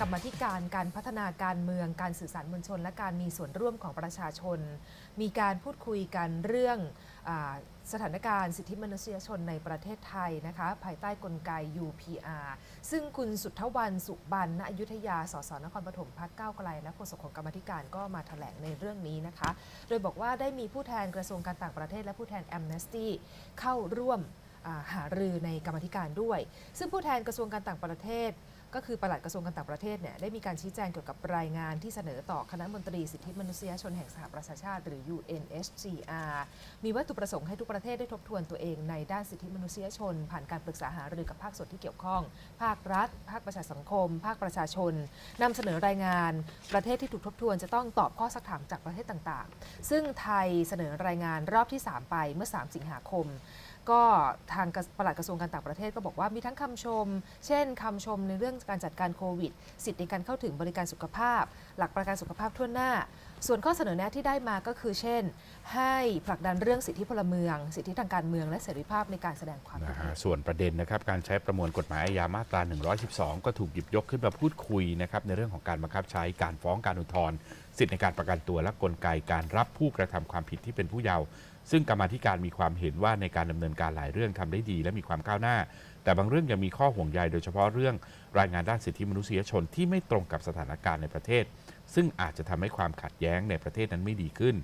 กรรมธิการการพัฒนาการเมืองการสื่อสารมวลชน และการมีส่วนร่วมของประชาชน มีการพูดคุยกันเรื่องอสถานการณ์สิทธิมนุษยชนในประเทศไทยนะคะภายใต้กลไก UPR ซึ่งคุณสุทธวันสุบันณอยุธยาสสนครปฐมพักเก้าไกล และโฆษกของกรรมธิการก็มาแถลงในเรื่องนี้นะคะ โดยบอกว่าได้มีผู้แทนกระทรวงการต่างประเทศ และผู้แทน Amnesty เข้าร่วมหารือในกรรมธิการด้วย ซึ่งผู้แทนกระทรวงการต่างประเทศ ก็คือปลัดกระทรวงการต่างประเทศเนี่ยได้มีการชี้แจงเกี่ยวกับรายงานที่เสนอต่อคณะมนตรีสิทธิมนุษยชนแห่งสหประชาชาติ หรือ UNHCR มีวัตถุประสงค์ให้ทุกประเทศได้ทบทวนตัวเองในด้านสิทธิมนุษยชน ผ่านการปรึกษาหารือกับภาคส่วนที่เกี่ยวข้อง ภาครัฐ ภาคประชาสังคม ภาคประชาชนนำเสนอรายงาน ประเทศที่ถูกทบทวนจะต้องตอบข้อสักถามจากประเทศต่างๆ ซึ่งไทยเสนอรายงานรอบที่ 3 ไปเมื่อ 3 สิงหาคม ก็ทางกระปลัดกระทรวงการต่างประเทศก็บอกว่ามีทั้งคำชม เช่นคำชมในเรื่องการจัดการโควิด สิทธิในการเข้าถึงบริการสุขภาพ หลักประกันสุขภาพทั่วหน้า ส่วนข้อเสนอแนะที่ได้มาก็คือ เช่น ให้ผลักดันเรื่องสิทธิพลเมือง สิทธิทางการเมืองและเสรีภาพในการแสดงความคิดเห็นส่วนประเด็นนะครับการใช้ประมวลกฎหมายอาญามาตรา 112 ก็ถูกหยิบยกขึ้นมาพูดคุยนะครับในเรื่องของการบังคับใช้การฟ้องการอุทธรณ์สิทธิในการประกันตัวและกลไกการรับผู้กระทำความผิดที่เป็นผู้เยาว์ ซึ่งกรรมาธิการมีความเห็นว่าในการดำเนินการหลายเรื่องทำได้ดี และมีความก้าวหน้า แต่บางเรื่องยังมีข้อห่วงใยโดยเฉพาะเรื่องรายงานด้านสิทธิมนุษยชนที่ไม่ตรงกับสถานการณ์ในประเทศ ซึ่งอาจจะทำให้ความขัดแย้งในประเทศนั้นไม่ดีขึ้น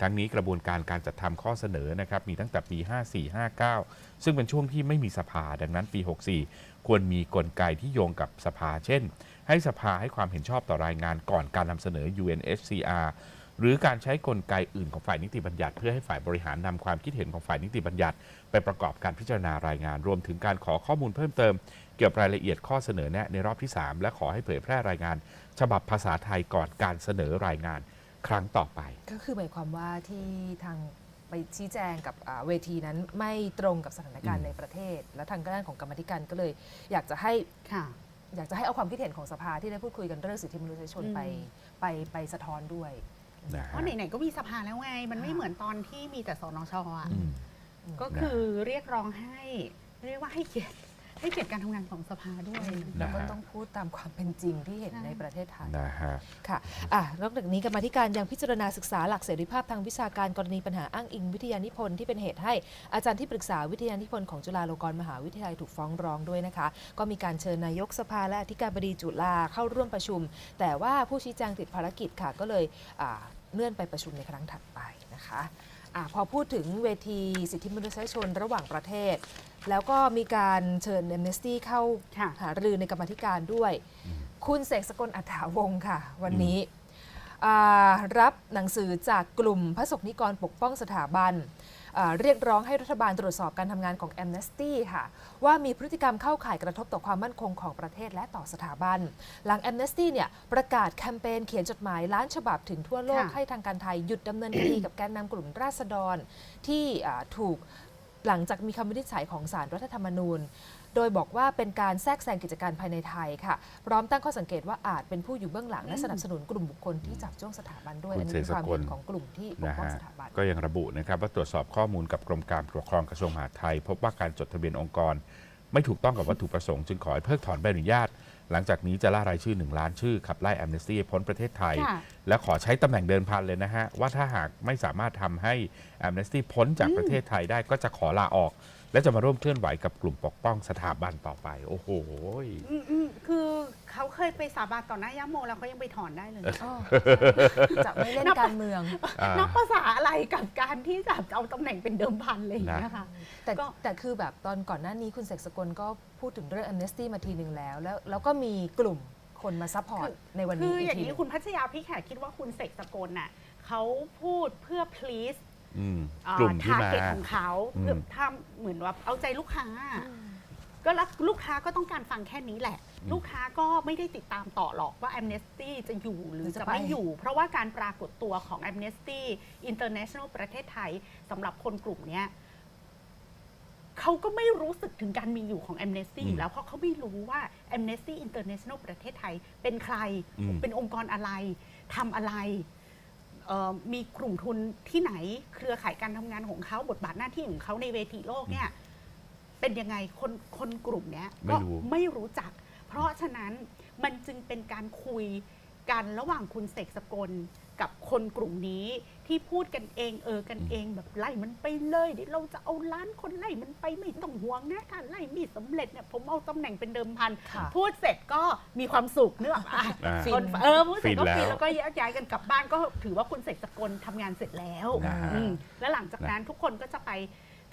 ทั้งนี้กระบวนการการจัดทำข้อเสนอนะครับมีตั้งแต่ปี 54 59 ซึ่งเป็นช่วงที่ไม่มีสภาดังนั้นปี 64 ควรมีกลไกที่โยงกับสภา เช่น ให้สภาให้ความเห็นชอบต่อรายงานก่อนการนำเสนอ UNHCR หรือการใช้กลไกอื่นของฝ่ายนิติบัญญัติ เพื่อให้ฝ่ายบริหารนำความคิดเห็นของฝ่ายนิติบัญญัติ ไปประกอบการพิจารณารายงาน รวมถึงการขอข้อมูลเพิ่มเติม เกี่ยวกับรายละเอียดข้อเสนอแนะในรอบที่ 3 และขอให้เผยแพร่รายงาน ฉบับภาษาไทยก่อนการเสนอรายงานครั้งต่อไป ก็คือหมายความว่าที่ทางไปชี้แจงกับอ่าเวทีนั้นไม่ตรงกับสถานการอืณ์มในประเทศ และทางด้านของกรรมาธิการก็เลย อยากจะให้ค่ะอยากจะให้เอาความคิดเห็นของสภาที่ได้พูดคุยกันเรื่องสิทธิมนุษยชนอืมไปไปไปสะท้อนด้วย นะเพฮะ ราะไหนๆก็มีสภาแล้วไง มันไม่ค่ะเหมือนตอนที่มีแต่สนชอะ อืม ก็คือเรียกร้องให้เรียกว่าให้เกียรติให้เกียรติการทำงานของสภาด้วยแล้วก็นะฮะต้องพูดตามความเป็นจริงที่เห็นใช่ ในประเทศไทย นะฮะ ค่ะอะนอกจากนี้กรรมาธิการยังพิจารณาศึกษาหลักเสรีภาพทางวิชาการกรณีปัญหาอ้างอิงวิทยานิพนธ์ที่เป็นเหตุให้อาจารย์ที่ปรึกษาวิทยานิพนธ์ของจุฬาลงกรณ์มหาวิทยาลัยถูกฟ้องร้องด้วยนะคะ ก็มีการเชิญนายกสภาและอธิการบดีจุฬาเข้าร่วมประชุม แต่ว่าผู้ชี้แจงติดภารกิจค่ะก็เลยอ่า เลื่อนไปประชุมในครั้งถัดไปนะคะอะพอพูดถึงเวทีสิทธิมนุษยชนระหว่างประเทศ แล้วก็มีการเชิญ Amnesty เข้าค่ะหารือในกรรมาธิการด้วย คุณเสกสกลอัฏฐาวงศ์ค่ะ วันนี้อ่ารับหนังสือจากกลุ่มพระสงฆ์นิกรปกป้องสถาบันอ่า เรียกร้องให้รัฐบาลตรวจสอบการทำงานของ Amnesty ค่ะ ว่ามีพฤติกรรมเข้าข่ายกระทบต่อความมั่นคงของประเทศและต่อสถาบัน หลัง Amnesty เนี่ยประกาศแคมเปญเขียนจดหมายล้านฉบับถึงทั่วโลกให้ทางการไทยหยุดดำเนินคดีกับแกนนำกลุ่มราษฎรที่ถูกหลังจากมีคำวินิจฉัยของศาลรัฐธรรมนูญ โดยบอกว่าเป็นการแทรกแซงกิจการภายในไทยค่ะ พร้อมตั้งข้อสังเกตว่าอาจเป็นผู้อยู่เบื้องหลังและสนับสนุนกลุ่มบุคคลที่จับจ้วงสถาบันด้วยคุณอันนี้เป็นความเสกสกลเห็นของกลุ่มที่ปกนะป้องฮะสถาบัน ก็ยังระบุนะครับว่าตรวจสอบข้อมูลกับกรมการปกครองกระทรวงมหาดไทย พบว่าการจดทะเบียนองค์กร ไม่ถูกต้องกับวัตถุประสงค์จึงขอให้เพิกถอนใบอนุญาต หลังจากนี้จะล่ารายชื่อ 1 ล้านชื่อขับไล่แอมเนสตี้พ้นประเทศไทยค่ะและขอใช้ตำแหน่งเดินพันเลยนะฮะว่าถ้าหากไม่สามารถทำให้แอมเนสตี้พ้นจากประเทศไทยได้ก็จะขอลาออก และจะมาร่วมเคลื่อนไหวกับกลุ่มปกป้องสถาบันต่อไป โอ้โห อืมอืมคือเขาเคยไปสาบานต่อหน้าย่าโมแล้วเขายังไปถอนได้เลย อ้อจะไม่เล่นการเมือง อ่านับภาษาอะไรกับการที่จะเอาตำแหน่งเป็นเดิมพันเลยางเงี้ยค่ะ แต่ก็ แต่คือแบบตอนก่อนหน้านี้คุณเสกสกลก็พูดถึงเรื่อง Amnesty มาทีหนึ่งแล้ว แล้ว แล้วก็มีกลุ่มคนมาซัพพอร์ตในวันคืนี้ออีอกย่างทีหนี้นึ่ง คุณพัชยาพี่แขกคิดว่าคุณเสกสกลน่ะเขาพูดเพื่อ please อืมอ่ากลุ่มที่มาทาร์เก็ตของเขาอืมเพื่อทำเหมือนว่าเอาใจลูกค้า ก็รักลูกค้าก็ต้องการฟังแค่นี้แหละ ลูกค้าก็ไม่ได้ติดตามต่อหรอกว่า Amnesty จะอยู่หรือหรือจะจะไป ไม่อยู่ เพราะว่าการปรากฏตัวของ Amnesty International ประเทศไทยสำหรับคนกลุ่มเนี้ยเขาก็ไม่รู้สึกถึงการมีอยู่ของ Amnesty อยู่แล้วเพราะเขาไม่รู้ว่า Amnesty International ประเทศไทยเป็นใคร อืม เป็นองค์กรอะไรทำอะไรเอ่อ มีกลุ่มทุนที่ไหน เครือข่ายการทำงานของเขาบทบาทหน้าที่ของเขาในเวทีโลกเนี่ยเป็นยังไงคนคนกลุ่มเนี้ยไม่ก็รู้ไม่รู้จัก เพราะฉะนั้นมันจึงเป็นการคุยกันระหว่างคุณเสกสกลกับ คนกลุ่มนี้ที่พูดกันเองเออกันเองแบบไล่มันไปเลยเดี๋ยวเราจะเอาล้านคนไล่มันไปไม่ต้องห่วงนะการไล่ไมีสำเร็จเนี่ยผมเอาตำแหน่งเป็นเดิมพันค่ะพูดเสร็จก็มีความสุขเนื้ออกปะอ่าฟิคนนเออพูดเสร็จก็ฟินแล้วฟินแล้วก็แยกย้ายกันกลับบ้านก็ถือว่าคุณเสกสกลทำงานเสร็จแล้วนะฮะอืมแล้วหลังจากนั้นทุกคนก็จะไป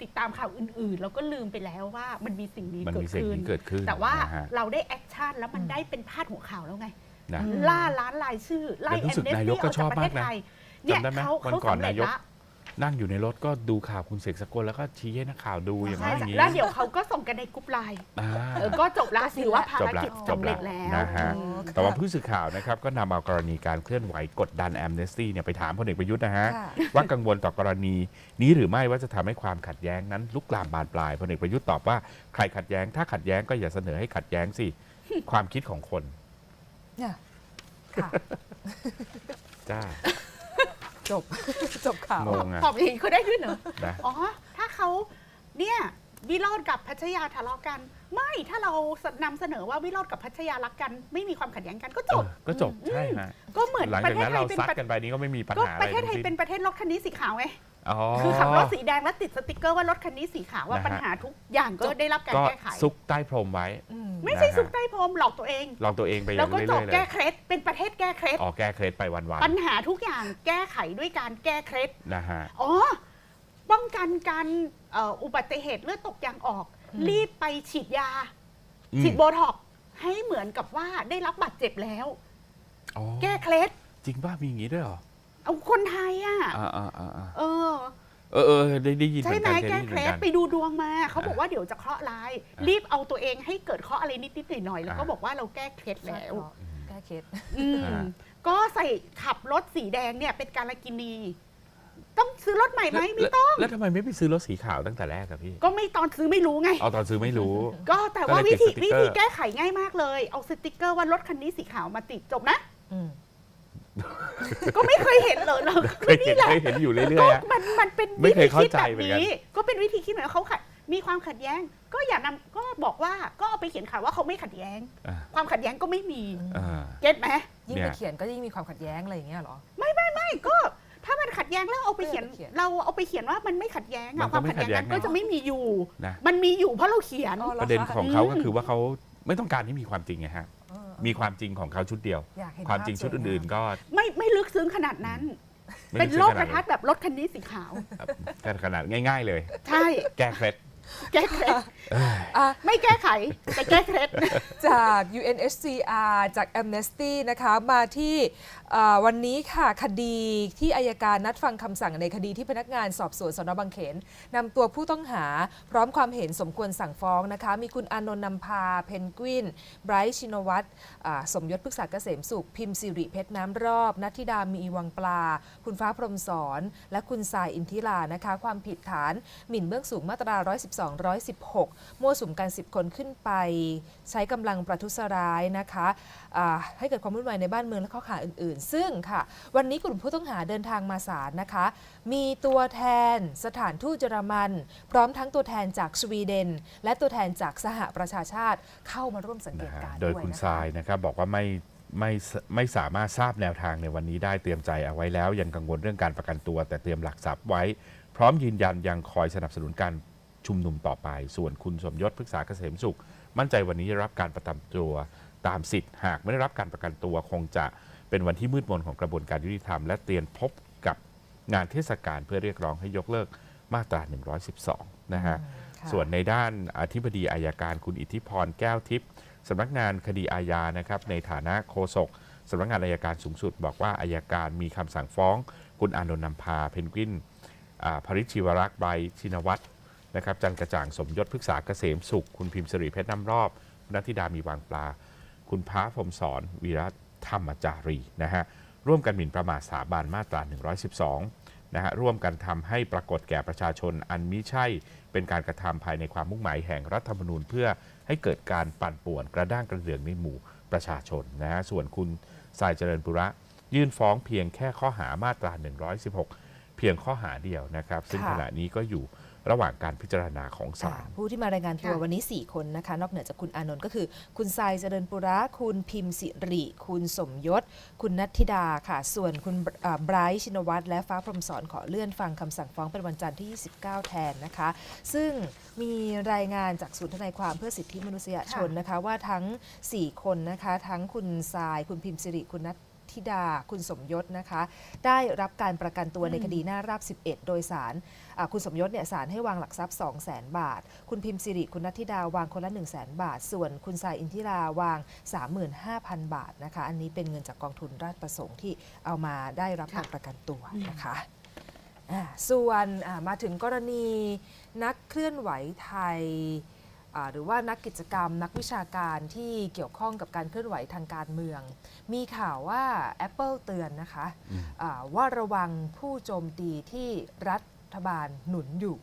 ติดตามข่าวอื่นๆแล้วก็ลืมไปแล้วว่ามันมีสิ่งนี้มันเกิมีดสิ่งขึ้นนี้เกิดขึ้น แต่ว่านะฮะเราได้แอคชั่นแล้วมันอืมได้เป็นพาดหัวข่าวแล้วไง นะอืมล่าล้านลายชื่อไล่แล้วรู้แอสึมกเนสนายตี้กก็ออกชจาอกบประเทศมากนะไทยเนี่ยจำได้ไหมเขาวันเขาก่อนสำเร็จนายกละนั่งอยู่ในรถก็ดูข่าวคุณเสกสกลแล้วก็ชี้ให้นักข่าวดูอย่างใช่นั้นอย่างนี้แล้วเดี๋ยวเขาก็ส่งกันในกรุ๊ปไลน์อ่า เออก็จบละก็สิ้นถือว่าละภารกิจจบละสำเร็จแล้ว นะฮะอืมแต่ว่าผู้สื่อข่าวนะครับก็นำเอากรณีการเคลื่อนไหวกดดันแอมเนสตี้เนี่ยไปถามพลเอกประยุทธ์นะฮะ ค่ะว่ากังวลต่อกรณี นี้หรือไม่ว่าจะทำให้ความขัดแย้งนั้น ลุกลามบานปลายพลเอกประยุทธ์ตอบว่าใครขัดแย้งถ้าขัดแย้งก็อย่าเสนอให้ขัดแย้งสิ ความคิดของคน เนี่ยค่ะ จ้า จบ จบข่าว งงอะตอบอย่างนี้เขาได้ด้วยเหรอ นะ อ๋อ ถ้าเขาเนี่ยวิโรธกับพัชยาทะเลาะกัน ไม่ถ้าเรานำเสนอว่าวิโรธกับพัชยารักกัน ไม่มีความขัดแย้งกันก็จบเออก็จบใช่ฮะ ก็เหมือนหลังประจากเทศนั้นไทเรายเป็นซัดประกันไปนี้ก็ไม่มีปัญก็หาอะปไรระเทศไทยทั้งสิ้เป็นประเทศรถคันนี้สีขาวไง อ๋อ คือขับรถสีแดงแล้วติดสติกเกอร์ว่ารถคันนี้สีขาวว่านะฮะ ปัญหาทุกอย่างก็ได้รับการก็แก้ไข ซุกใต้พรมไว้ อืมไม่ใช่นะฮะ ซุกใต้พรมหลอกตัวเอง ลองตัวเองไปอแล้ย่าวงก็เรื่จอบยๆเลแก้ยเคล็ดเป็นประเทศแก้เคล็ด อ๋อแก้เคล็ดไปวันปัญหาทุกอย่างแก้ไขด้วยการแก้เคล็ด ๆนะฮะ อ๋อ ป้องกันการเอ่ออุบัติเหตุเลือดตกยางออก อืม รีบไปฉีดยา อืม ฉีดโบท็อกซ์ให้เหมือนกับว่าได้รับบาดเจ็บแล้ว อ๋อแก้เคล็ดจริงป่ะมีอย่างนี้ด้วยเหรอ เอาคนไทยอะอ่าอ่าอ่าอ่าเออ เออเออได้ได้ยินเหใช่มือนไหมกันเคยแก้ได้ยินเคเหมือล็นดกันไปดูดวงมา เขาบอกอ่าว่าเดี๋ยวจะเคราะห์ร้ายอ่ารีรีบเอาตัวเองให้เกิดเคราะห์อะไรนิดๆหน่อยๆแล้วก็อ่าบอกว่าเราแก้เคล็ดแล้ว แก้เคล็ดอืมอ่าก็ใส่ขับรถสีแดงเนี่ยเป็นการละกินี ต้องซื้อรถใหม่ไหมไม่แล้วต้อง แล้วทำไมไม่ไปซื้อรถสีขาวตั้งแต่แรกอะพี่ ก็ไม่ตอนซื้อไม่รู้ไง เอาตอนซื้อไม่รู้ ก็แต่ว่าก็เลยวิติดธีสติ๊กเกอร์วิธีแก้ไขง่ายมากเลย เอาสติกเกอร์ว่ารถคันนี้สีขาวมาติดจบนะ อืม ก็ไม่เคยเห็นเลยเราเคยเห็นเคยเห็นอยู่เรื่ก็อยๆอะมันมันเป็นไม่วิเคธียเข้าคิดใจแบบเหมือนกัน นี้ ก็เป็นวิธีคิดเหมือนเขาขัดมีความขัดแย้ง ก็อย่านำก็บอกว่าก็เอาไปเขียนข่าวว่าเขาไม่ขัดแย้ง อ่าความขัดแย้งก็ไม่มีอ่า เก็ตไหมยิ่งเนี่ไปยเขียนก็ยิ่งมีความขัดแย้งอะไรอย่างเงี้ยเหรอ ไม่ก็ ถ้ามันขัดแย้งแล้วเอาไปเขียนก็อย่าไปเขียน เราเอาไปเขียนว่ามันไม่ขัดแย้งมัอะนคก็วามไม่ขัดแย้งขัดแย้ง นั้นก็จะไม่มีอยู่ นะมันมีอยู่เพราะเราเขียน อ๋อหประเด็นของเขาอืมก็คือว่าเขาไม่ต้องการให้มีความจริงไงฮะเออ มีความจริงของเขาชุดเดียว อยากเห็นความจริงภพชุดอื่น ๆ ก็ ไม่ไม่ลึกซึ้งขนาดนั้น ไม่เป็นได้โลกขปนาดระทัดแบบรถคันนี้สีขาวนั้นขนาดง่าย ๆ เลย ใช่ แก้เคล็ด แก้เคล็ดอะ ไม่แก้ไขแต่แก้เคล็ด จาก UNHCR จาก Amnesty นะคะมาที่เอ่อวันนี้ค่ะคดีที่อายการนัดฟังคำสั่งในคดีที่พนักงานสอบสวนสนบางเขนนำตัวผู้ต้องหาพร้อมความเห็นสมควรสั่งฟ้องนะคะ มีคุณอานนท์นำพา เพนกวินไบรท์ชินวัตรอ่าสมยศพฤกษาเกษมสุข พิมพ์สิริเพชรน้ำรอบนัทธิดามีวังปลา คุณฟ้าพรหมสอน และคุณสายอินทิรานะคะ ความผิดฐานหมิ่นเบื้องสูงมาตรา112 116 มั่วสุมกัน 10 คนขึ้นไป ใช้กำลังประทุษร้ายนะคะอ่าให้เกิดความวุ่นวายในบ้านเมืองและข้อหาอื่น ๆ ซึ่งค่ะ วันนี้กลุ่มผู้ต้องหาเดินทางมาศาลนะคะ มีตัวแทนสถานทูตเยอรมัน พร้อมทั้งตัวแทนจากสวีเดน และตัวแทนจากสหประชาชาติเข้ามาร่วมสังเกนะตฮะการณ์โดยด้วยคุณนะทรายคะนะครับบอกว่าไม่ไม่สไม่สามารถทราบแนวทางในวันนี้ได้เตรียมใจเอาไว้แล้ว ยังกังวลเรื่องการประกันตัว แต่เตรียมหลักทรัพย์ไว้ พร้อมยืนยันยังคอยสนับสนุนการ ชุมนุมต่อไป ส่วนคุณสมยศพฤกษาเกษมสุข มั่นใจวันนี้จะรับการประกันตัวตามสิทธิ์ หากไม่ได้รับการประกันตัวคงจะเป็นวันที่มืดมนของกระบวนการยุติธรรม และเตรียมพบกับงานเทศกาลเพื่อเรียกร้องให้ยกเลิกมาตรา 112 นะฮะค่ะส่วนในด้านอธิบดีอายการคุณอิทธิพรแก้วทิพย์สำนักงานคดีอาญานะครับในฐานะโฆษกสำนักงานอายการสูงสุด บอกว่าอายการมีคำสั่งฟ้อง คุณอานนท์นำพาเพนกวินอ่าภริชชิวรักษ์ใบชินวัตร นะครับจันกระจ่างสมยศพฤกษาเกษมสุข คุณพิมพ์สิริเพชรน้ำรอบคุณนัทธิดามีวางปลา คุณพ้าพรหมสอนวีระธรรมจารีนะฮะร่วมกันหมิ่นประมาทสถาบันมาตรา 112นะฮะร่วมกันทำให้ปรากฏแก่ประชาชนอันมิใช่เป็นการกระทำภายในความมุ่งหมายแห่งรัฐธรรมนูญ เพื่อให้เกิดการปั่นป่วนกระด้างกระเดื่องในหมู่ประชาชนนะฮะส่วนคุณสายเจริญปุระ ยื่นฟ้องเพียงแค่ข้อหามาตรา 116 เพียงข้อหาเดียวนะครับ ซึ่งค่ะขณะนี้ก็อยู่ ระหว่างการพิจารณาของศาอ่าลผู้ที่มารายงานตัวค่ะวันนี้ 4 คนนะคะ นอกเหนือจากคุณอานนท์ก็คือ คุณทรายเจริญปุระ คุณพิมพ์สิริ คุณสมยศ คุณนัทธิดาค่ะ ส่วนคุณอ่าไบรท์ชินวัตรและฟ้าพรหมสอนขอเลื่อนฟังคำสั่งฟ้องเป็นวันจันทร์ที่ 29 แทนนะคะ ซึ่งมีรายงานจากศูนย์ทนายความเพื่อสิทธิมนุษยชนนะคะว่าทั้ง 4 คนนะคะ ทั้งคุณทราย คุณพิมพ์สิริ คุณนัท ธิดาคุณสมยศนะคะ ได้รับการประกันตัวในคดีหน้าราบ 11 โดยสารอ่าคุณสมยศเนี่ยศาลให้วางหลักทรัพย์ 2 0 0 0 0 0บาท คุณพิมพ์สิริคุณนัทธิดาวางคนละ 1 0 0 0 0 0บาท ส่วนคุณสายอินทิราวาง 35,000 บาทนะคะ อันนี้เป็นเงินจากกองทุนราชประสงค์ที่เอามาได้รับการประกันตัวนะคะอ่าส่วนอ่ามาถึงกรณีนักเคลื่อนไหวไทยอ่า หรือว่านักกิจกรรมนักวิชาการที่เกี่ยวข้องกับการเคลื่อนไหวทางการเมือง มีข่าวว่า Apple เตือนนะคะอืมอ่าว่าระวังผู้โจมตีที่รัฐบาลหนุนอยู่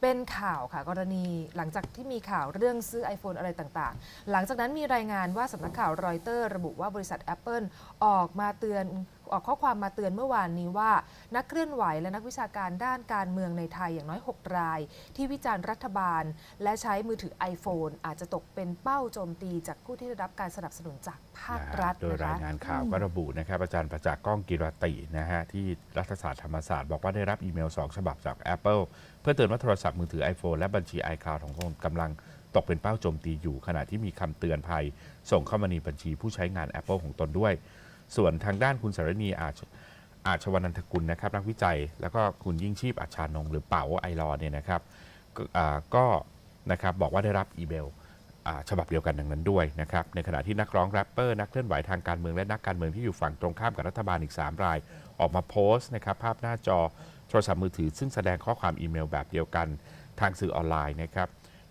เป็นข่าวค่ะกรณีหลังจากที่มีข่าวเรื่องซื้อ iPhone อะไรต่างๆ หลังจากนั้นมีรายงานว่าสำนักข่าวรอยเตอร์ระบุว่าบริษัท Apple ออกมาเตือน ออกข้อความมาเตือนเมื่อวานนี้ว่า นักเคลื่อนไหวและนักวิชาการด้านการเมืองในไทยอย่างน้อย 6 ราย ที่วิจารณ์รัฐบาล และใช้มือถือ iPhone อาจจะตกเป็นเป้าโจมตีจากผู้ที่ได้รับการสนับสนุนจากภาครัฐโดยรายงานข่าวก็ระบุนะครับอาจารย์ประจักษ์ก้องกิรตินะฮะที่รัฐศาสตร์ธรรมศาสตร์บอกว่าได้รับอีเมล 2 ฉบับจาก Apple เพื่อเตือนว่าโทรศัพท์มือถือ iPhone และบัญชี iCloud ของตนกำลังตกเป็นเป้าโจมตีอยู่ขณะที่มีคำเตือนภัย ส่งเข้ามาในบัญชีผู้ใช้งาน Apple ของตนด้วย ส่วนทางด้านคุณสารณีอาจอาชวนันทกุลนะครับนักวิจัย แล้วก็คุณยิ่งชีพอาชานงหรือเป๋าไอรอเนี่ยนะครับก็อ่าก็นะครับบอกว่าได้รับอีเมลฉบับเดียวกันดังนั้นด้วยนะครับในขณะที่นักร้องแรปเปอร์นักเคลื่อนไหวทางการเมืองและนักการเมืองที่อยู่ฝั่งตรงข้ามกับรัฐบาลอีก 3 ราย ออกมาโพสต์นะครับภาพหน้าจอโทรศัพท์มือถือ ซึ่งแสดงข้อความอีเมลแบบเดียวกันทางสื่อออนไลน์นะครับ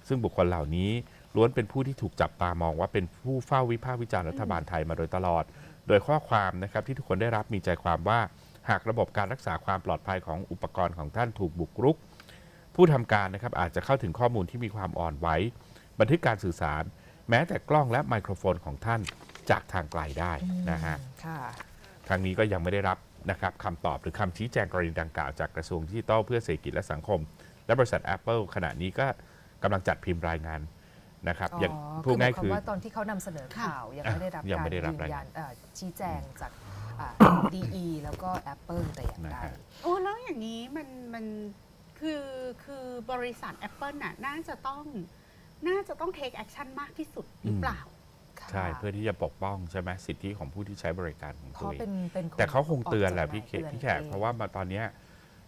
ซึ่งบุคคลเหล่านี้ ล้วนเป็นผู้ที่ถูกจับตามองว่าเป็นผู้เฝ้าวิพากษ์วิจารณ์รัฐบาลไทยมาโดยตลอด โดยข้อความนะครับที่ทุกคนได้รับมีใจความว่า หากระบบการรักษาความปลอดภัยของอุปกรณ์ของท่านถูกบุกรุก ผู้ทำการนะครับอาจจะเข้าถึงข้อมูลที่มีความอ่อนไหวบันทึกการสื่อสาร แม้แต่กล้องและไมโครโฟนของท่านจากทางไกลได้นะฮะค่ะทางนี้ก็ยังไม่ได้รับนะครับคำตอบหรือคำชี้แจงกรณีดังกล่าวจากกระทรวงดิจิทัลเพื่อเศรษฐกิจและสังคม และบริษัท Apple ขณะนี้ก็กำลังจัดพิมพ์รายงาน นะครับอ๋ออย่างพูคืดอหมาง่ายยความคือว่าตอนที่เขานำเสนอข่าวยังไม่ได้รับยังการไม่ได้รับยืนรายยังานนเอ่อชี้แจงจากดีอีแล้วก็ Apple แต่อย่างนะใดฮะโอ้แล้วอย่างนี้มันมันคือคือบริษัท Apple น่ะน่าจะต้องน่าจะต้อง take action มากที่สุดหรือเปล่าใช่เพื่อที่จะปกป้องใช่ไหมสิทธิของผู้ที่ใช้บริการของเพตัวราะเองเป็นเป็นนแต่เขาคงเตือนแหละกจดพี่มายเขตตือนพี่แขกองเพราะว่ามาตอนเนี้ย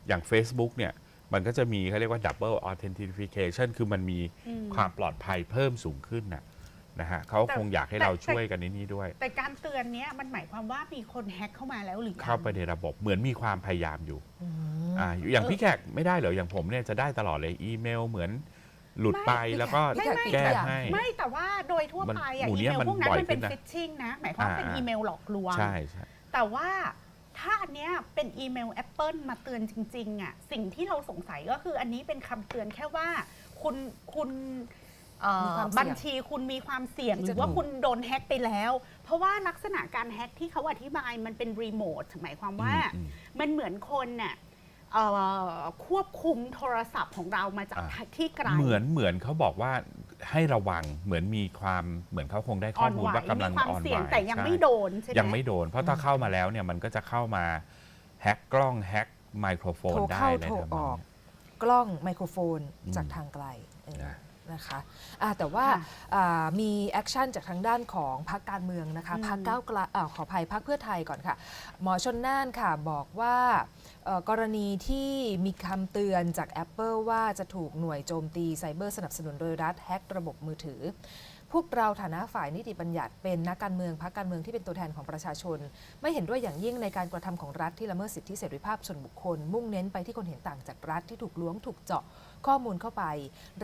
อย่าง Facebook เนี่ย มันก็จะมีเขาเรียกว่า double authentication คือมันมีอืมความปลอดภัยเพิ่มสูงขึ้นนะนะฮะเขาแต่คงอยากให้แต่เราช่วยกันในนี้ด้วย แต่การเตือนเนี้ยมันหมายความว่ามีคนแฮ็กเข้ามาแล้วหรือยังเข้าไปในระบบเหมือนมีความพยายามอยู่อืมอ่าอย่างพี่แขกไม่ได้เหรออย่างผมเนี่ยจะได้ตลอดเลยอีเมลเหมือนหลุดไปไม่แล้วก็พี่ไม่แขไม่แก้ทุกอย่างให้ ไม่แต่ว่าโดยทั่วมันไปอะหมู่อีเนี้ยเมลมันพวกนั้นบ่อยมันเป็นขึ้นนะฟิชชิงนะ หมายความว่าเป็นอ่าอีเมลหลอกลวงใช่ใช่แต่ว่า ถ้าอันเนี้ยเป็นอีเมล Apple มาเตือนจริงๆอะสิ่งที่เราสงสัยก็คืออันนี้เป็นคำเตือนแค่ว่าคุณคุณเอ่อมีความเสี่ยงบัญชีคุณมีความเสี่ยง ที่หจะรือว่าถูก คุณโดนแฮ็กไปแล้ว เพราะว่าลักษณะการแฮ็กที่เขาอธิบายมันเป็นรีโมทหมายความว่า อืม มันเหมือนคนน่ะเอ่อควบคุมโทรศัพท์ของเรามาจากอ่าที่ไกล เหมือนเหมือนเขาบอกว่า ให้ระวังเหมือนมีความเหมือนเขาคงได้ข้อมูลว่ากำลังมีความอ่อนไหเสี่ยงวแต่ยังใช่ไม่โดนใช่ไหม ยังไม่โดน เพราะถ้าเข้ามาแล้วเนี่ยมันก็จะเข้ามาแฮ็กกล้องแฮ็กไมโครโฟนโทรได้เข้าอะไรโทรประอมาณอกเนี้ยกล้องไมโครโฟนอืมจากทางไกลเออ นะนะคะอะแต่ว่าค่ะอ่ามีแอคชั่นจากทางด้านของพรรคการเมืองนะคะอืม พรรคก้าวไกลอ่าขออภัยพรรคเพื่อไทยก่อนค่ะ หมอชนน่านค่ะบอกว่าเอ่อ กรณีที่มีคำเตือนจาก Apple ว่าจะถูกหน่วยโจมตีไซเบอร์สนับสนุนโดยรัฐแฮกระบบมือถือ พวกเราฐานะฝ่ายนิติบัญญัติเป็นนักการเมืองพรรคการเมืองที่เป็นตัวแทนของประชาชน ไม่เห็นด้วยอย่างยิ่งในการกระทำของรัฐที่ละเมิดสิทธิเสรีภาพส่วนบุคคล มุ่งเน้นไปที่คนเห็นต่างจากรัฐที่ถูกล้วงถูกเจาะ ข้อมูลเข้าไป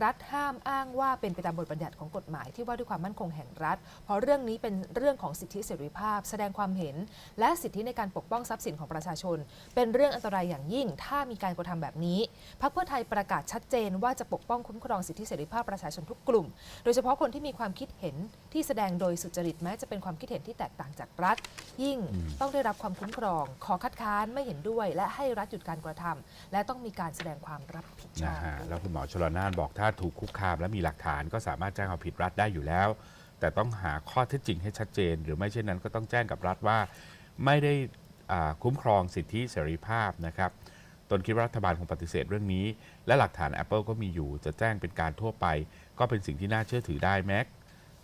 รัฐห้ามอ้างว่าเป็นไปตามบทบัญญัติของกฎหมายที่ว่าด้วยความมั่นคงแห่งรัฐ เพราะเรื่องนี้เป็นเรื่องของสิทธิเสรีภาพ แสดงความเห็น และสิทธิในการปกป้องทรัพย์สินของประชาชน เป็นเรื่องอันตรายอย่างยิ่ง ถ้ามีการกระทำแบบนี้พรรคเพื่อไทยประกาศชัดเจนว่าจะปกป้องคุ้มครองสิทธิเสรีภาพประชาชนทุกกลุ่ม โดยเฉพาะคนที่มีความคิดคิดเห็นที่แสดงโดยสุจริตแม้จะเป็นความคิดเห็นที่แตกต่างจากรัฐ ยิ่งอืมต้องได้รับความคุ้มครอง ขอคัดค้านไม่เห็นด้วย และให้รัฐหยุดการกระทำและต้องมีการแสดงความรับผิดชนะอบฮะด้วยแล้วคุณหมอชลนานบอกถ้าถูกคุกคามและมีหลักฐานก็สามารถแจ้งเอาผิดรัฐได้อยู่แล้ว แต่ต้องหาข้อเท็จจริงให้ชัดเจน หรือไม่เช่นนั้นก็ต้องแจ้งกับรัฐว่า ไม่ได้อ่าคุ้มครองสิทธิเสรีภาพนะครับตนคิดว่ารัฐบาลคงปฏิเสธเรื่องนี้ และหลักฐาน Apple ก็มีอยู่จะแจ้งเป็นการทั่วไป ก็เป็นสิ่งที่น่าเชื่อถือได้แม้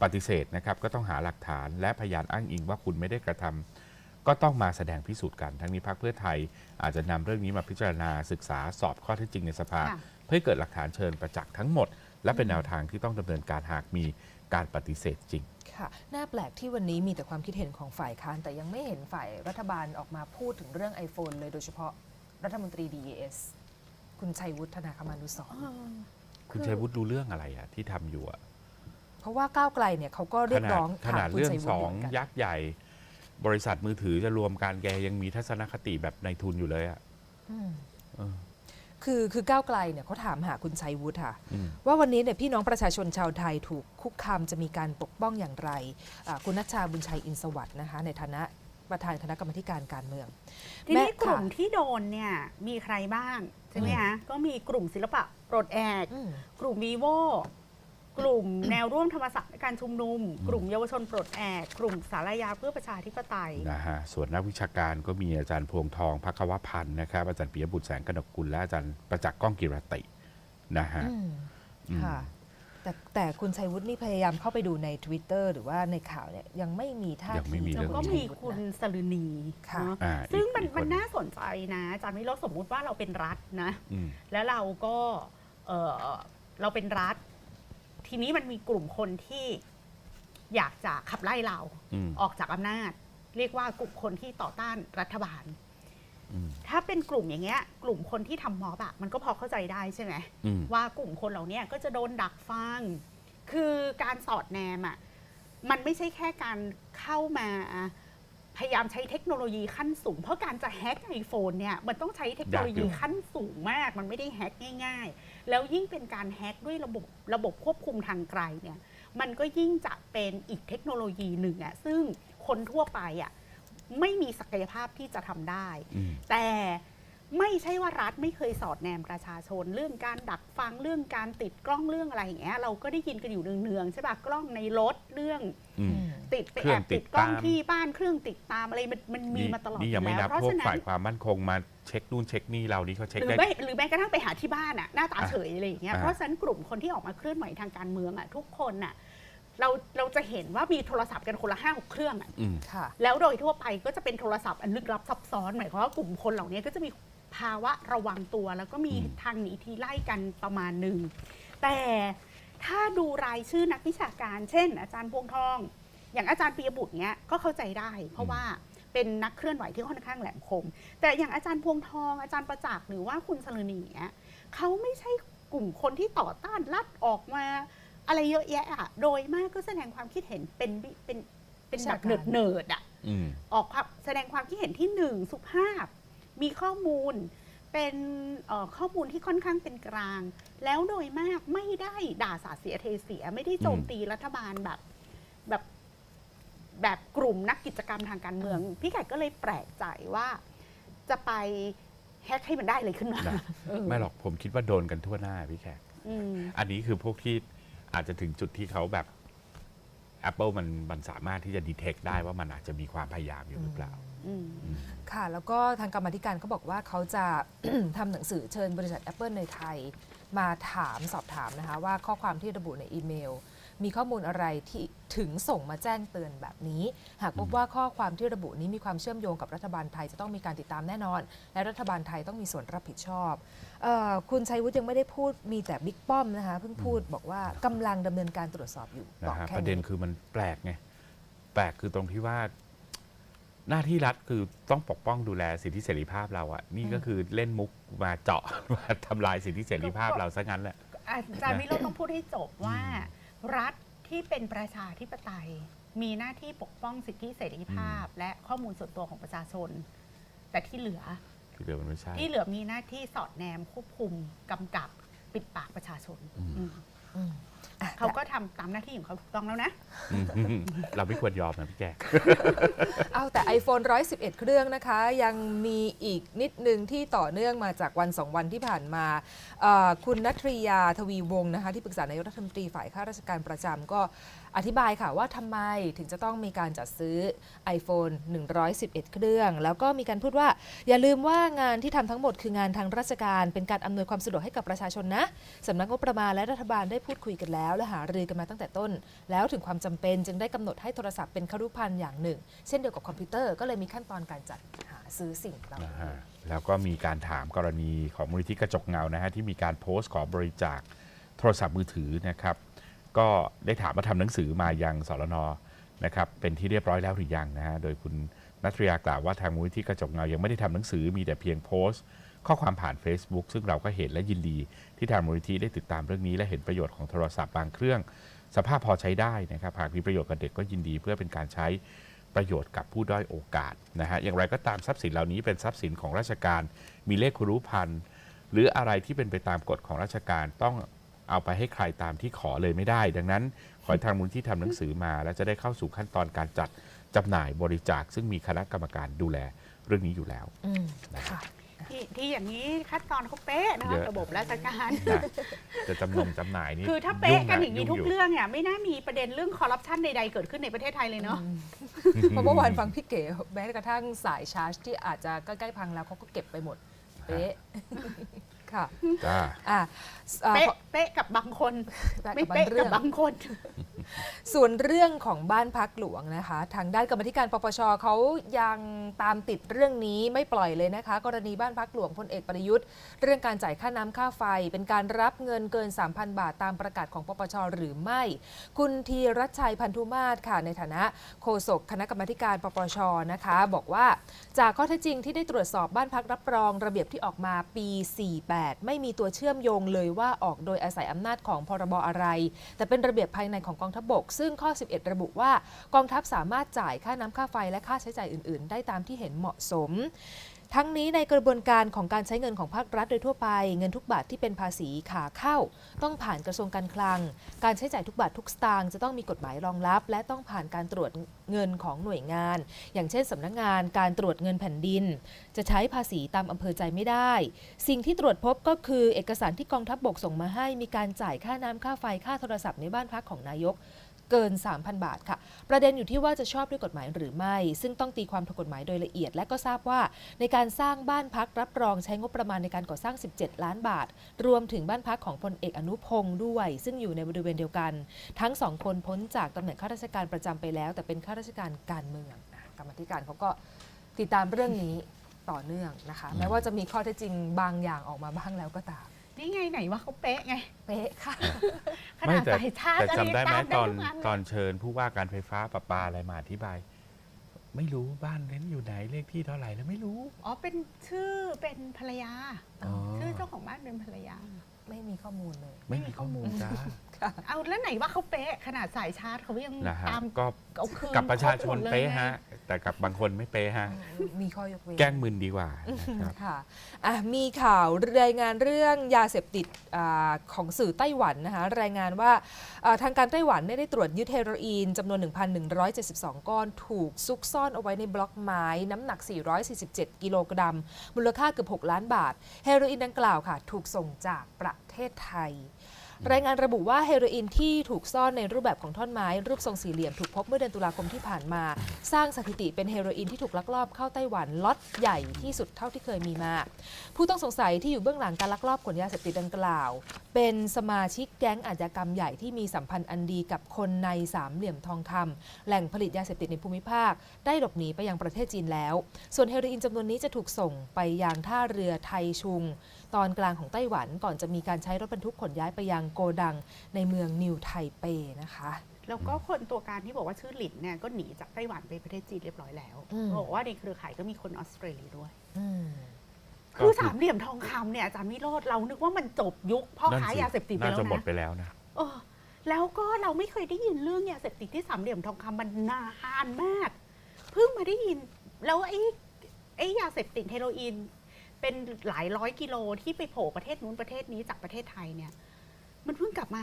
ปฏิเสธนะครับก็ต้องหาหลักฐานและพยานอ้างอิงว่าคุณไม่ได้กระทำก็ต้องมาแสดงพิสูจน์กัน ทั้งนี้พรรคเพื่อไทย อาจจะนำเรื่องนี้มาพิจารณาศึกษาสอบข้อเท็จจริงในสภา ค่ะ เพื่อให้เกิดหลักฐานเชิญประจักษ์ทั้งหมด และเป็นแนวทางที่ต้องดำเนินการหากมีการปฏิเสธจริง ค่ะ น่าแปลกที่วันนี้มีแต่ความคิดเห็นของฝ่ายค้าน แต่ยังไม่เห็นฝ่ายรัฐบาลออกมาพูดถึงเรื่อง iPhone เลยโดยเฉพาะรัฐมนตรี DES คุณชัยวุฒนาคมานุสรณ์คุณชัยวุฒิรู้เรื่องอะไรอะที่ทำอยู่อะเพราะว่าก้าวไกลเนี่ยเขาก็เรียกร้องขนาดถมคุณเรื่องชัยวุสฒิองเหมืนกันยักษ์ใหญ่ บริษัทมือถือจะรวมการแกยังมีทัศนคติแบบในทุนอยู่เลยอะอืมเออ คือคือก้าวไกลเนี่ยเขาถามหาคุณชัยวุฒิค่ะอืมว่าวันนี้เนี่ยพี่น้องประชาชนชาวไทยถูกคุกคามจะมีการปกป้องอย่างไรอ่าคุณนัชชาบุญชัยอินสวัสด์นะคะในฐานะประธานคณะกรรมาธิการการเมือง ทีนี้แม่กลุ่มค่ะที่โดนเนี่ยมีใครบ้างใช่ไหมคะก็มีกลุ่มศิลปะปลดแอกอืมกลุ่มวีโว กลุ่มแนวร่วมธรรมศาสตร์และการชุมนุม กลุ่มเยาวชนปลดแอกกลุ่มสารยาเพื่อประชาธิปไตยนะฮะส่วนนักวิชาการก็มีอาจารย์พวงทองพักวพันธ์นะครับ อาจารย์ปิยบุตรแสงกนกกุลและอาจารย์ประจักษ์ก้องกิรตินะฮะอืมอืมค่ะแต่แต่คุณชัยวุฒินี่พยายามเข้าไปดูใน Twitter หรือว่าในข่าวเนี่ยยังไม่มีท่ายังไม่ทีมีแล้เรื่วองก็นี้มีคุณสลืนีค่ะเนอะอ่าซึ่งอีกมันอีกคมันน่าสนใจนะอาจารย์วิโรจน์สมมุติว่าเราเป็นรัฐนะอืมแล้วเราก็เออเราเป็นรัฐ ทีนี้มันมีกลุ่มคนที่อยากจะขับไล่เราอืม ออกจากอำนาจ เรียกว่ากลุ่มคนที่ต่อต้านรัฐบาล อืมถ้าเป็นกลุ่มอย่างเงี้ย กลุ่มคนที่ทำม็อบอะมันก็พอเข้าใจได้ใช่ไหม อืม ว่ากลุ่มคนเหล่าเนี้ยก็จะโดนดักฟัง คือการสอดแนมอะมันไม่ใช่แค่การเข้ามา พยายามใช้เทคโนโลยีขั้นสูง เพราะการจะแฮ็กไอโฟนเนี่ย มันต้องใช้เทคโนโลยียากอยู่ ขั้นสูงมาก มันไม่ได้แฮ็กง่ายๆ แล้วยิ่งเป็นการแฮ็กด้วยระบบระบบควบคุมทางไกลเนี่ยมันก็ยิ่งจะเป็นอีกเทคโนโลยีหนึ่งอะซึ่งคนทั่วไปอะไม่มีศักยภาพที่จะทำได้อืมแต่ไม่ใช่ว่ารัฐไม่เคยสอดแนมประชาชน เรื่องการดักฟังเรื่องการติดกล้องเรื่องอะไรอย่างเงี้ยเราก็ได้ยินกันอยู่เนืองๆใช่ปะกล้องในรถเรื่อง อืม ติดไปเครื่แอองบติติดดกล้องตาม ที่บ้านเครื่องติดตามอะไรมันมันมีมาตลอดนี่อยังยู่ไม่แล้นัวบเพราะพวกฉะนั้ฝ่านยความมั่นคงมาเช็คนู่นเช็คนี่เรานี่เขาเช็คหรือได้ ไม่หรือแม้กระทั่งไปหาที่บ้านอะหน้าตาอะเฉยอะไรอย่างเงี้ยอะ เพราะฉะนั้นกลุ่มคนที่ออกมาเคลื่อนไหวทางการเมืองอะทุกคนอะเราเราจะเห็นว่ามีโทรศัพท์กันคนละห้าหกเครื่องอะ อืม ค่ะ แล้วโดยทั่วไปก็จะเป็นโทรศัพท์อันลึกลับซับซ้อน หมายความว่ากลุ่มคนเหล่านี้ก็จะมีภาวะระวังตัว แล้วก็มีอืม ทางหนีทีไล่กันประมาณหนึ่งแต่ ถ้าดูรายชื่อนักวิชาการ เช่น อาจารย์พวงทอง อย่างอาจารย์ปียบุตรเนี้ยก็เข้าใจได้ เพราะว่าเป็นนักเคลื่อนไหวที่ค่อนข้างแหลมคม แต่อย่างอาจารย์พวงทอง อาจารย์ประจักษ์หรือว่าคุณสลนีเนี้ยเขาไม่ใช่กลุ่มคนที่ต่อต้านรัฐออกมา อะไรเยอะแยะอะโดยมากก็แสดงความคิดเห็นเป็นวิเป็นเป็นแบบวิชาการเนิร์ดเนิร์ดๆอะอืมออกความแสดงความคิดเห็นที่หนึ่งสุภาพ มีข้อมูล เป็นเอ่อข้อมูลที่ค่อนข้างเป็นกลาง แล้วโดยมากไม่ได้ด่าสาดเสียเทเสีย ไม่ได้โจมตีรัฐบาลแบบแบบแบบกลุ่มนักกิจกรรมทางการเมือง พี่ไก่ก็เลยแปลกใจว่าจะไปแฮกให้มันได้เลยขึ้นมานะเออไม่หรอกผมคิดว่าโดนกันทั่วหน้าพี่แขกอืมอันนี้คือพวกที่อาจจะถึงจุดที่เขาแบบ Apple มันมันสามารถที่จะดีเทคได้ว่ามันอาจจะมีความพยายามอยู่หรือเปล่า อืมค่ะ แล้วก็ทางกรรมาธิการเขาบอกว่าเขาจะ ทำหนังสือเชิญบริษัท Apple ในไทย มาถามสอบถามนะคะ ว่าข้อความที่ระบุในอีเมล มีข้อมูลอะไรที่ถึงส่งมาแจ้งเตือนแบบนี้ หากพบว่าข้อความที่ระบุนี้มีความเชื่อมโยงกับรัฐบาลไทยจะต้องมีการติดตามแน่นอน และรัฐบาลไทยต้องมีส่วนรับผิดชอบเออคุณชัยวุฒิยังไม่ได้พูดมีแต่บิ๊กป้อมนะคะเพิ่งพูดบอกว่ากำลังดำเนินการตรวจสอบอยู่บอนะกฮะแค่ประเด็นนี้คือมันแปลกไง แปลกคือตรงที่ว่า หน้าที่รัฐคือต้องปกป้องดูแลสิทธิเสรีภาพเราอะนี่ก็คือเล่นมุกมาเจาะ มาทำลายสิทธิเสรีภาพเราซะงั้นแหละ อาจารย์วิโรจน์ต้องพูดให้จบว่า รัฐที่เป็นประชาธิปไตย มีหน้าที่ปกป้องสิทธิเสรีภาพ และข้อมูลส่วนตัวของประชาชน แต่ที่เหลือที่เหลือมันไม่ใช่ที่เหลือมีหน้าที่สอดแนมควบคุมกำกับปิดปากประชาชนอืม อืมอืมอะ เขาก็ทำตามหน้าที่ของเขาถูกต้องแล้วนะ อืมเราไม่ควรยอมนะพี่แก เอาแต่ iPhone 111 เครื่องนะคะ ยังมีอีกนิดนึงที่ต่อเนื่องมาจากวันสองวันที่ผ่านมาเอ่อคุณนัทริยาทวีวงศ์นะคะที่ปรึกษานายกรัฐมนตรีฝ่ายข้าราชการประจำก็ อธิบายค่ะว่าทำไมถึงจะต้องมีการจัดซื้อ iPhone 111 เครื่อง แล้วก็มีการพูดว่า อย่าลืมว่างานที่ทำทั้งหมดคืองานทางราชการ เป็นการอำนวยความสะดวกให้กับประชาชนนะสำนักงบประมาณและรัฐบาลได้พูดคุยกันแล้ว และหารือกันมาตั้งแต่ต้น แล้วถึงความจำเป็นจึงได้กำหนดให้โทรศัพท์เป็นครุพันธ์อย่างหนึ่ง เช่นเดียวกับคอมพิวเตอร์ก็เลยมีขั้นตอนการจัดหาซื้อสิ่งเหล่านี้แล้วก็มีการถามกรณีของมูลนิธิกระจกเงานะฮะที่มีการโพสต์ขอบริจาคโทรศัพท์มือถือนะครับ ก็ได้ถามว่าทำหนังสือมายังสรนนะครับเป็นที่เรียบร้อยแล้วหรือยังนะฮะโดยคุณนัทริยากล่าวว่าทางมูลนิธิกระจกเงายังไม่ได้ทำหนังสือมีแต่เพียงโพสต์ ข้อความผ่าน Facebook ซึ่งเราก็เห็นและยินดีที่ทางมูลนิธิได้ติดตามเรื่องนี้และเห็นประโยชน์ของโทรศัพท์บางเครื่อง สภาพพอใช้ได้นะครับหากมีประโยชน์กับเด็กก็ยินดีเพื่อเป็นการใช้ประโยชน์กับผู้ด้อยโอกาสนะฮะอย่างไรก็ตามทรัพย์สินเหล่านี้เป็นทรัพย์สินของราชการ มีเลขครุพันธ์หรืออะไรที่เป็นไปตามกฎของราชการต้อง เอาไปให้ใครตามที่ขอเลยไม่ได้ ดังนั้น ขอให้ทางมูลที่ทำหนังสือมา และจะได้เข้าสู่ขั้นตอนการจัดจำหน่ายบริจาค ซึ่งมีคณะกรรมการดูแลเรื่องนี้อยู่แล้วอืมค่ะที่ที่อย่างนี้ขั้นตอนเขาเป๊ะนะเยคะอะระบบราชการนะจะจำนงจำหน่ายนี่คือถ้าเป๊ะกันะอย่างนี้ทุกยู่เรื่องเนี่ยไม่น่ามีประเด็นเรื่องคอร์รัปชันใดๆเกิดขึ้นในประเทศไทยเลยเนาะเพราะเมื่อวานฟังพี่เก๋แม้กระทั่งสายชาร์จที่อาจจะใกล้ๆพังแล้วเขาก็เก็บไปหมดเป๊ะ ค่ะจ้า อะอะเป๊ะเป๊ะกับบางคน แปะไม่กับบางเป๊ะเรื่กัอบงบางคน ส่วนเรื่องของบ้านพักหลวงนะคะ ทางด้านกรรมธิการปปชเขายังตามติดเรื่องนี้ไม่ปล่อยเลยนะคะ กรณีบ้านพักหลวงพลเอกประยุทธ์ เรื่องการจ่ายค่าน้ำค่าไฟ เป็นการรับเงินเกิน 3,000 บาทตามประกาศของปปชหรือไม่ คุณธีรัชชัยพันธุมาศค่ะในฐานะโฆษกคณะกรรมการปปชนะคะ บอกว่าจากข้อเท็จจริงที่ได้ตรวจสอบบ้านพักรับรองระเบียบที่ออกมาปี 48ไม่มีตัวเชื่อมโยงเลยว่าออกโดยอาศัยอำนาจของพรบอะไร แต่เป็นระเบียบภายในของกองทัพบก ซึ่งข้อ 11 ระบุว่ากองทัพสามารถจ่ายค่าน้ำค่าไฟและค่าใช้จ่ายอื่น ๆ ได้ตามที่เห็นเหมาะสม ทั้งนี้ในกระบวนการของการใช้เงินของภาครัฐโดยทั่วไป เงินทุกบาทที่เป็นภาษีขาเข้า ต้องผ่านกระทรวงการคลัง การใช้จ่ายทุกบาททุกสตางค์จะต้องมีกฎหมายรองรับ และต้องผ่านการตรวจเงินของหน่วยงาน อย่างเช่นสำนักงานการตรวจเงินแผ่นดิน จะใช้ภาษีตามอำเภอใจไม่ได้ สิ่งที่ตรวจพบก็คือเอกสารที่กองทัพบบกส่งมาให้มีการจ่ายค่าน้ำค่าไฟค่าโทรศัพท์ในบ้านพักของนายก เกิน 3,000 บาทค่ะ ประเด็นอยู่ที่ว่าจะชอบด้วยกฎหมายหรือไม่ ซึ่งต้องตีความทางกฎหมายโดยละเอียด และก็ทราบว่าในการสร้างบ้านพักรับรองใช้งบประมาณในการก่อสร้าง 17 ล้านบาท รวมถึงบ้านพักของพลเอกอนุพงศ์ด้วย ซึ่งอยู่ในบริเวณเดียวกัน ทั้งสองคนพ้นจากตำแหน่งข้าราชการประจำไปแล้ว แต่เป็นข้าราชการการเมืองกรรมธิการเขาก็ติดตามเรื่องนี้ต่อเนื่องนะคะ แม้ว่าจะมีข้อเท็จจริงบางอย่างออกมาบ้างแล้วก็ตาม นี่ไงไหนว่าเขาเป๊ะไง เป๊ะค่ะ ขนาดแต่สายชาร์จแต่จำได้ไหมะรตอนทุกเลยตอนเชิญผู้ว่าการไฟฟ้าประปาอะไรมาอธิบาย ไม่รู้บ้านเน้นอยู่ไหนเลขที่เท่าไหร่แล้วไม่รู้ อ๋อเป็นชื่อเป็นภรรยา อ๋อ ชื่อเจ้าของบ้านเป็นภรรยา ไม่มีข้อมูลเลย ไม่มีข้อมูลจ้าเอาแล้วไหนว่าเขาเป๊ะขนาดสายชาร์จเขายังนะฮะตามก็เอาคืนกับประชาชนครบหมดเลยเป๊ะไงฮะ แต่กับบางคนไม่เป๊ะฮะ มีข้อยกเว้นแกล้งมึนดีกว่านะครับ ค่ะอะ มีข่าวรายงานเรื่องยาเสพติดอาของสื่อไต้หวันนะคะ รายงานว่าอ่าทางการไต้หวันได้ตรวจยึดเฮโรอีนจำนวน 1,172 ก้อนถูกซุกซ่อนเอาไว้ในบล็อกไม้ น้ำหนัก 447 กิโลกรัม มูลค่าเกือบ 6 ล้านบาท เฮโรอีนดังกล่าวค่ะ ถูกส่งจากประเทศไทย รายงานระบุว่าเฮโรอีนที่ถูกซ่อนในรูปแบบของท่อนไม้ รูปทรงสี่เหลี่ยมถูกพบเมื่อเดือนตุลาคมที่ผ่านมา สร้างสถิติเป็นเฮโรอีนที่ถูกลักลอบเข้าไต้หวันล็อตใหญ่ที่สุดเท่าที่เคยมีมา ผู้ต้องสงสัยที่อยู่เบื้องหลังการลักลอบขนยาเสพติดดังกล่าว เป็นสมาชิกแก๊งอาชญากรรมใหญ่ที่มีสัมพันธ์อันดีกับคนในสามเหลี่ยมทองคำแหล่งผลิตยาเสพติดในภูมิภาค ได้หลบหนีไปยังประเทศจีนแล้ว ส่วนเฮโรอีนจำนวนนี้จะถูกส่งไปยังท่าเรือไทชุง ตอนกลางของไต้หวันก่อนจะมีการใช้รถบรรทุกขนย้ายไปยังโกดังในเมืองนิวไทเปนะคะแล้วก็คนตัวการที่บอกว่าชื่อหลินเนี่ยก็หนีจากไต้หวันไปประเทศจีนเรียบร้อยแล้วอืม บอกว่าในเครือข่ายก็มีคนออสเตรเลียด้วย อืม ก็คือ คือสามเหลี่ยมทองคำเนี่ยอาจารย์วิโรธเรานึกว่ามันจบยุคพ่อค้ายาเสพติดไปน่าแล้วจะหมดนะไปแล้วนะ เออแล้วก็เราไม่เคยได้ยินเรื่องยาเสพติดที่สามเหลี่ยมทองคำมันนานมาก เพิ่งมาได้ยิน แล้วไอ้ไอ้ยาเสพติดเฮโรอีน เป็นหลายร้อยกิโลที่ไปโผล่ประเทศนู้นประเทศนี้จากประเทศไทยเนี่ย มันเพิ่งกลับมา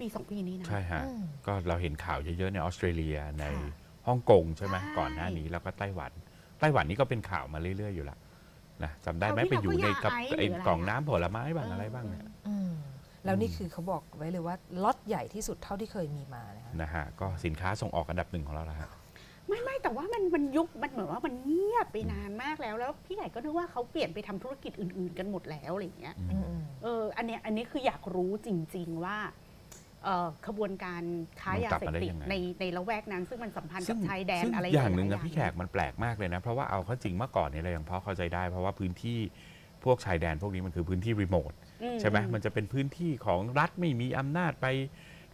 ปีสองปีนี้นะ ใช่ฮะ อืม ก็เราเห็นข่าวเยอะๆในออสเตรเลียในค่ะฮ่องกงใช่ไหมใช่ ก่อนหน้านี้แล้วก็ไต้หวัน ไต้หวันนี่ก็เป็นข่าวมาเรื่อยๆอยู่ละนะจำได้ไหมคราวที่ไปอยู่ในกับแล้วก็ยาไอซ์ไอ้หรืออะไรกล่องอะน้ำผลไม้บ้างอะไรบ้างเนี่ยอืมแล้วนี่คือเขาบอกไว้เลยว่าล็อตใหญ่ที่สุดเท่าที่เคยมีมานะคะนะฮะก็สินค้าส่งออกอันดับหนึ่งของเราแล้วฮะ ไม่ไม่แต่ว่ามันมันยุคมันเหมือนว่ามันเงียบไปนานมากแล้ว แล้วพี่ใหญ่ก็นึกว่าเขาเปลี่ยนไปทำธุรกิจอื่น ๆ กันหมดแล้วอะไรอย่างเงี้ยอืมอืมเอออันเนี้ยอันนี้คืออยากรู้จริง ๆว่าเอ่อขบวนการค้ายาเสพติดในในละแวกนั้น ซึ่งมันสัมพันธ์กับชายแดนซึ่งอะไรอย่างหนึ่งลนะๆพี่แขกมันแปลกมากเลยนะ เพราะว่าเอาเข้าจริงเมื่อก่อนเนี่ยเรายังพอเข้าใจได้ เพราะว่าพื้นที่พวกชายแดนพวกนี้มันคือพื้นที่รีโมทอืใช่ไหมมันจะเป็นพื้นที่ของรัฐไม่มีอำนาจไป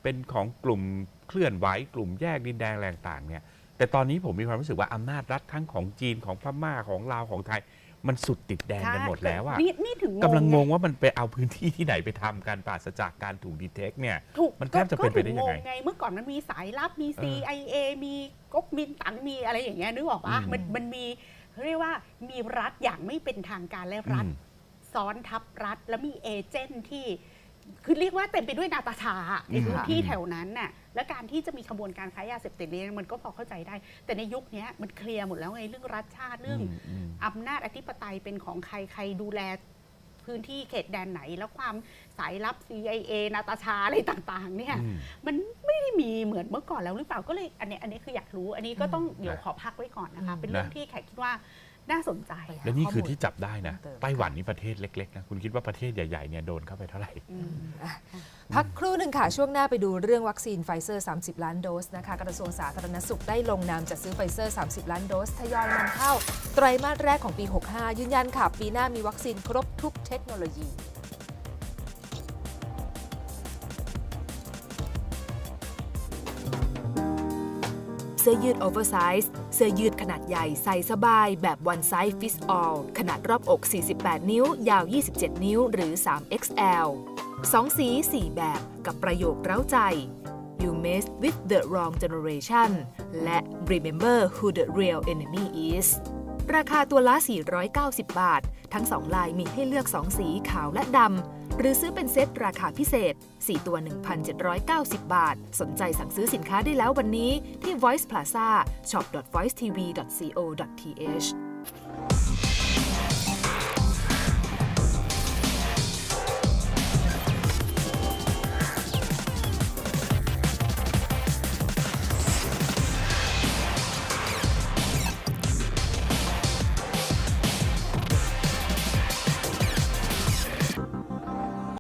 เป็นของกลุ่มเคลื่อนไหวกลุ่มแยกดินแดงแรงต่างเนี่ย แต่ตอนนี้ผมมีความรู้สึกว่าอำนาจรัฐทั้งของจีนของพม่าของลาวของไทย มันสุดติดแดนกันหมดแล้วอะนี่นี่ถึงกำลังงไงว่ามันไปเอาพื้นที่ที่ไหนไปทำการปราศจากการถูกดีเทคเนี่ย ถูกมันแทบจะเป็นไปได้ยังไงก็ถึเมื่อก่อนมันมีสายลับมี เออ CIA มีก๊กมินตั๋งมีอะไรอย่างเงี้ยนึกออกปะอืม มันมันมีเขาเรียกว่ามีรัฐอย่างไม่เป็นทางการและรัฐ อืม ซ้อนทับรัฐ แล้วมีเอเจนต์ที่ คือเรียกว่าเต็มไปด้วยนาตาชาอะในอืมพื้นที่แถวนั้นน่ะและการที่จะมีขบวนการค้ายาเสพติดเนี่ยมันก็พอเข้าใจได้ แต่ในยุคเนี้ยมันเคลียร์หมดแล้วไงเรื่องรัฐชาติเรื่องอืมอืมอำนาจอธิปไตยเป็นของใครใครดูแลพื้นที่เขตแดนไหนแล้วความสายลับ CIA นาตาชาอะไรต่างๆ เนี่ยอืมมันไม่ได้มีเหมือนเมื่อก่อนแล้วหรือเปล่าก็เลยอันเนี้ยอันนี้คืออยากรู้ อันนี้ก็ต้องเดี๋ยวขอพักไว้ก่อนนะคะ เป็นเรื่องนะที่แขกคิดว่า น่าสนใจไปหาและนี่คือข้มูลที่จับได้นะเพิ่มเติมไต้หวันนี่ประเทศเล็กๆนะคุณคิดว่าประเทศใหญ่ๆเนี่ยโดนเข้าไปเท่าไหร่อืมอะพักครู่หนึ่งค่ะ ช่วงหน้าไปดูเรื่องวัคซีนไฟเซอร์ 30 ล้านโดสนะคะกระทรวงสาธารณสุขได้ลงนามจัดซื้อไฟเซอร์ 30 ล้านโดสทยอยนำเข้าไตรมาสแรกของปี 65 ยืนยันค่ะ ปีหน้ามีวัคซีนครบทุกเทคโนโลยี สื้อยืดโอเวอร์ไซส์เสื้อยืดขนาดใหญ่ใส่สบายแบบ one size fits all ขนาดรอบอก 48 นิ้ว ยาว 27 นิ้ว หรือ 3XL 2 สี 4 แบบกับประโยคเร้าใจ You mess with the wrong generation และ Remember who the real enemy is ราคาตัวละ 490 บาท ทั้ง 2 ลายมีให้เลือก 2 สีขาวและดำ หรือซื้อเป็นเซตราคาพิเศษ 4 ตัว 1,790 บาท สนใจสั่งซื้อสินค้าได้แล้ววันนี้ที่ Voice Plaza shop.voicetv.co.th